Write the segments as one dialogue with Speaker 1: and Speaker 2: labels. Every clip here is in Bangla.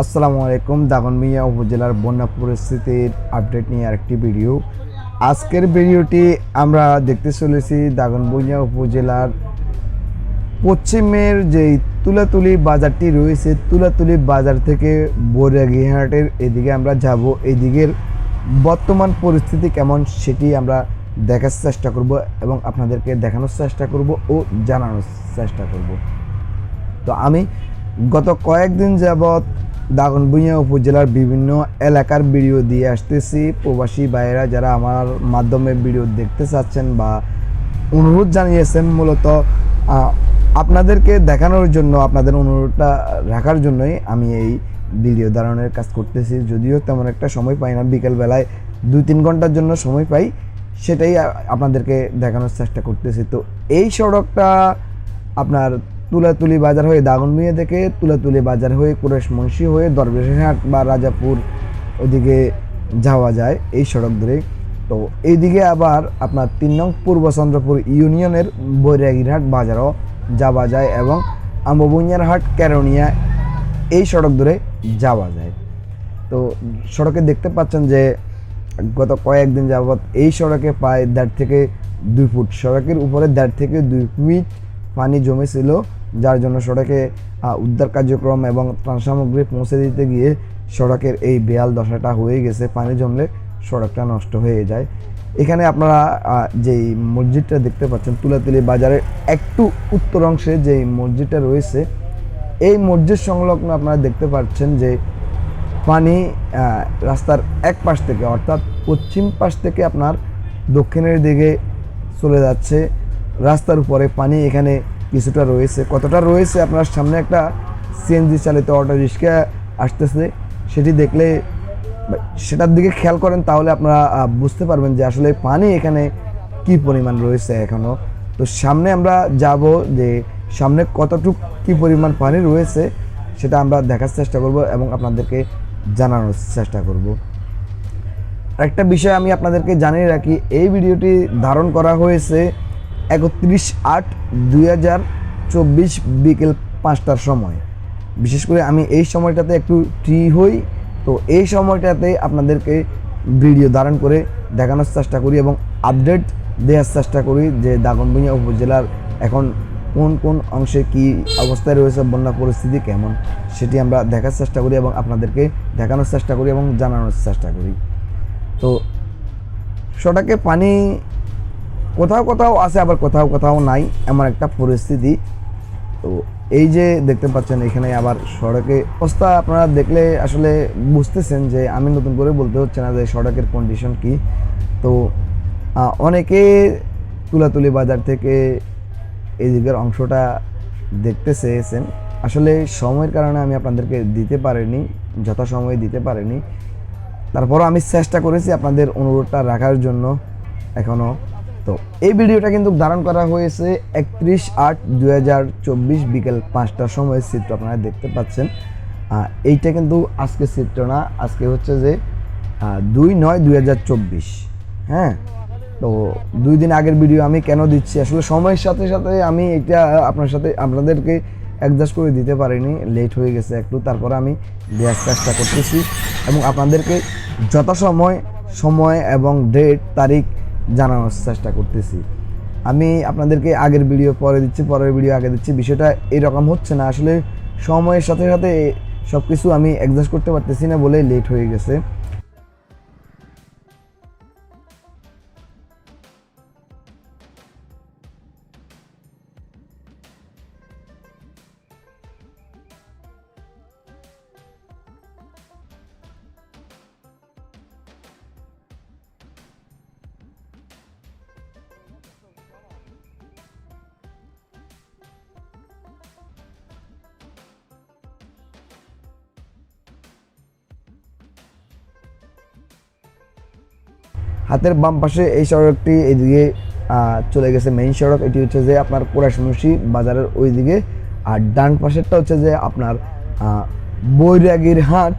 Speaker 1: আসসালামু আলাইকুম দাগনমিয়া উপজেলার বন্যা পরিস্থিতির আপডেট নিয়ে আরেকটি ভিডিও আজকের ভিডিওটি আমরা দেখতে চলেছি দাগনভূঞা উপজেলার পশ্চিমের যেই তুলাতুলি বাজারটি রয়েছে, তুলাতুলি বাজার থেকে বৈরাগীহাটের এদিকে আমরা যাব। এদিকের বর্তমান পরিস্থিতি কেমন সেটি আমরা দেখার চেষ্টা করব এবং আপনাদেরকে দেখানোর চেষ্টা করব ও জানানোর চেষ্টা করব। তো আমি গত কয়েকদিন যাবৎ দাগনভূঞা উপজেলার বিভিন্ন এলাকার ভিডিও দিয়ে আসতেছি। প্রবাসী ভাইয়েরা যারা আমার মাধ্যমে ভিডিও দেখতে চাচ্ছেন বা অনুরোধ জানিয়েছেন মূলত আপনাদেরকে দেখানোর জন্য, আপনাদের অনুরোধটা রাখার জন্যই আমি এই ভিডিও ধারণের কাজ করতেছি। যদিও তেমন একটা সময় পাই না, বিকেলবেলায় দুই তিন ঘণ্টার জন্য সময় পাই, সেটাই আপনাদেরকে দেখানোর চেষ্টা করতেছি। তো এই সড়কটা আপনার তুলাতুলি বাজার হয়ে দাগনমিয়া থেকে তুলাতুলি বাজার হয়ে কুরেশ মুন্সি হয়ে দরবেশহাট বা রাজাপুর ওদিকে যাওয়া যায় এই সড়ক ধরে তো এইদিকে আবার আপনার তিন নং পূর্ব চন্দ্রপুর ইউনিয়নের বৈরাগীরহাট বাজারও যাওয়া যায় এবং আম্বুনিয়ার হাট ক্যারোনিয়া এই সড়ক ধরে যাওয়া যায়। তো সড়কে দেখতে পাচ্ছেন যে গত কয়েকদিন যাবৎ এই সড়কে প্রায় দেড় থেকে দুই ফুট সড়কের উপরে দেড় থেকে দুই ফিট পানি জমেছিল। যার জন্য সড়কে উদ্ধার কার্যক্রম এবং ত্রাণ সামগ্রী পৌঁছে দিতে গিয়ে সড়কের এই বেয়াল দশাটা হয়ে গেছে। পানি জমলে সড়কটা নষ্ট হয়ে যায়। এখানে আপনারা যেই মসজিদটা দেখতে পাচ্ছেন, তুলাতুলি বাজারের একটু উত্তর অংশে যেই মসজিদটা রয়েছে, এই মসজিদ সংলগ্ন আপনারা দেখতে পাচ্ছেন যে পানি রাস্তার এক পাশ থেকে, অর্থাৎ পশ্চিম পাশ থেকে আপনার দক্ষিণের দিকে চলে যাচ্ছে। রাস্তার উপরে পানি এখানে কিছুটা রয়েছে। কতটা রয়েছে? আপনার সামনে একটা সিএনজি চালিত অটো রিক্সা আসতেছে। সেটি দেখলে সেটার দিকে খেয়াল করেন, তাহলে আপনারা বুঝতে পারবেন যে আসলে পানি এখানে কি পরিমাণ রয়েছে এখনও তো সামনে আমরা যাব যে সামনে কতটুক কি পরিমাণ পানি রয়েছে, সেটা আমরা দেখার চেষ্টা করব এবং আপনাদেরকে জানানোর চেষ্টা করব। একটা বিষয় আমি আপনাদেরকে জানিয়ে রাখি, এই ভিডিওটি ধারণ করা হয়েছে একত্রিশ আট দুই হাজার চব্বিশ বিকেল পাঁচটার সময়। বিশেষ করে আমি এই সময়টাতে একটু ফ্রি হই, তো এই সময়টাতে আপনাদেরকে ভিডিও ধারণ করে দেখানোর চেষ্টা করি এবং আপডেট দেওয়ার চেষ্টা করি যে দাগনভূঞা উপজেলার এখন কোন কোন অংশে কি অবস্থায় রয়েছে বন্যা পরিস্থিতি কেমন, সেটি আমরা দেখার চেষ্টা করি এবং আপনাদেরকে দেখানোর চেষ্টা করি এবং জানানোর চেষ্টা করি। তো সড়কে পানি কোথাও কোথাও আছে, আবার কোথাও কোথাও নাই, এমন একটা পরিস্থিতি। তো এই যে দেখতে পাচ্ছেন, এখানে আবার সড়কে অবস্থা আপনারা দেখলে আসলে বুঝতেছেন যে আমি নতুন করে বলতে হচ্ছে না যে সড়কের কন্ডিশন কি। তো অনেকে তুলাতুলি বাজার থেকে এই দিকের অংশটা দেখতে চেয়েছেন। আসলে সময়ের কারণে আমি আপনাদেরকে দিতে পারিনি, যথাসময়ে দিতে পারিনি। তারপরও আমি চেষ্টা করেছি আপনাদের অনুরোধটা রাখার জন্য এখনও তো এই ভিডিওটা কিন্তু ধারণ করা হয়েছে একত্রিশ আট দু হাজার চব্বিশ বিকেল পাঁচটার সময় চিত্র আপনারা দেখতে পাচ্ছেন। এইটা কিন্তু আজকে চিত্র না, আজকে হচ্ছে যে দুই নয় দুই হ্যাঁ তো দুই দিন আগের ভিডিও আমি কেন দিচ্ছি? আসলে সময়ের সাথে সাথে আমি এটা আপনার সাথে আপনাদেরকে অ্যাডজাস্ট করে দিতে পারিনি লেট হয়ে গেছে একটু, তারপরে আমি দেওয়ার চেষ্টা করতেছি। এবং আপনাদেরকে যথাসময়, সময় এবং ডেট তারিখ জানানোর চেষ্টা করতেছি। আমি আপনাদেরকে আগের ভিডিও, পরে দিচ্ছি, পরের ভিডিও আগে দিচ্ছি। বিষয়টা এরকম হচ্ছে না। আসলে সময়ের সাথে সাথে সব কিছু আমি অ্যাডজাস্ট করতে পারতেছি না বলে লেট হয়ে গেছে। হাতের বাম পাশে এই সড়কটি এদিকে চলে গেছে মেইন সড়ক। এটি হচ্ছে যে আপনার কোরাসমুসি বাজারের ওই দিকে আর ডান পাশেরটা হচ্ছে যে আপনার বৈরাগীর হাট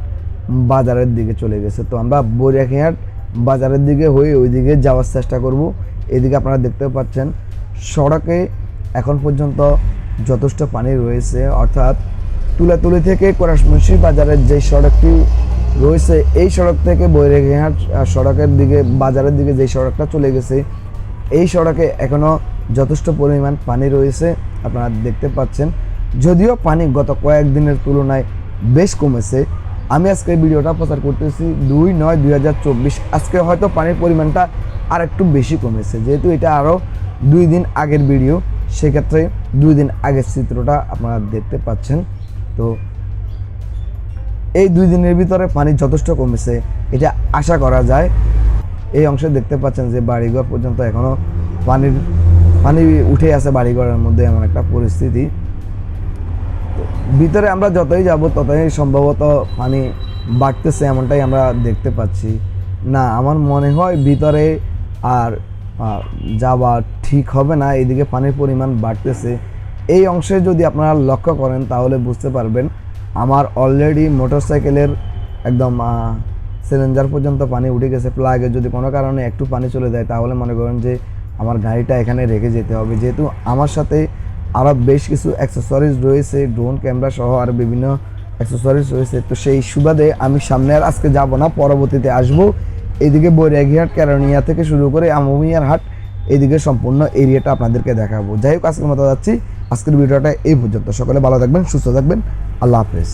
Speaker 1: বাজারের দিকে চলে গেছে। তো আমরা বৈরাগী হাট বাজারের দিকে হয়ে ওই দিকে যাওয়ার চেষ্টা করব। এদিকে আপনারা দেখতে পাচ্ছেন, সড়কে এখন পর্যন্ত যথেষ্ট পানি রয়েছে। অর্থাৎ তুলাতুলি থেকে কোরাসমুন্সি বাজারের যে সড়কটি রয়েছে এই সড়ক থেকে আহ, সড়কের দিকে বাজারের দিকে যে সড়কটা চলে গেছে এই সড়কে এখনও যথেষ্ট পরিমাণ পানি রয়েছে আপনারা দেখতে পাচ্ছেন। যদিও পানি গত কয়েকদিনের তুলনায় বেশ কমেছে। আমি আজকে ভিডিওটা প্রচার করতেছি দুই নয় দুই হাজার চব্বিশ। আজকে হয়তো পানির পরিমাণটা আর একটু বেশি কমেছে যেহেতু এটা আরও দুই দিন আগের ভিডিও সেক্ষেত্রে দুই দিন আগের চিত্রটা আপনারা দেখতে পাচ্ছেন। তো এই দুই দিনের ভিতরে পানি যথেষ্ট কমেছে। এটা আশা করা যায়। এই অংশে দেখতে পাচ্ছেন যে বাড়িঘর পর্যন্ত এখনও পানির, পানি উঠে আছে বাড়িঘরের মধ্যে এমন একটা পরিস্থিতি। ভিতরে আমরা যতই যাব, ততই সম্ভবত পানি বাড়তেছে এমনটাই আমরা দেখতে পাচ্ছি। না, আমার মনে হয় ভিতরে আর যাওয়া ঠিক হবে না। এদিকে পানির পরিমাণ বাড়তেছে। এই অংশে যদি আপনারা লক্ষ্য করেন, তাহলে বুঝতে পারবেন আমার অলরেডি মোটরসাইকেলের একদম সিলিন্ডার পর্যন্ত পানি উঠে গেছে। প্লাগে যদি কোনো কারণে একটু পানি চলে যায়, তাহলে মনে করেন যে আমার গাড়িটা এখানে রেখে যেতে হবে। যেহেতু আমার সাথে আরও বেশ কিছু অ্যাক্সেসরিজ রয়েছে ড্রোন ক্যামেরা সহ আর বিভিন্ন অ্যাক্সেসরিজ রয়েছে। তো সেই সুবাদে আমি সামনে আর আজকে যাব না, পরবর্তীতে আসব। এদিকে বৈরাগীহাট, কেরানিয়া থেকে শুরু করে আমমিয়ার হাট, এদিকে সম্পূর্ণ এরিয়াটা আপনাদেরকে দেখাবো। যাই হোক, আজকের মতো যাচ্ছি। আজকের ভিডিওটা এই পর্যন্ত। সকলে ভালো থাকবেন, সুস্থ থাকবেন। আল্লাহ হাফেজ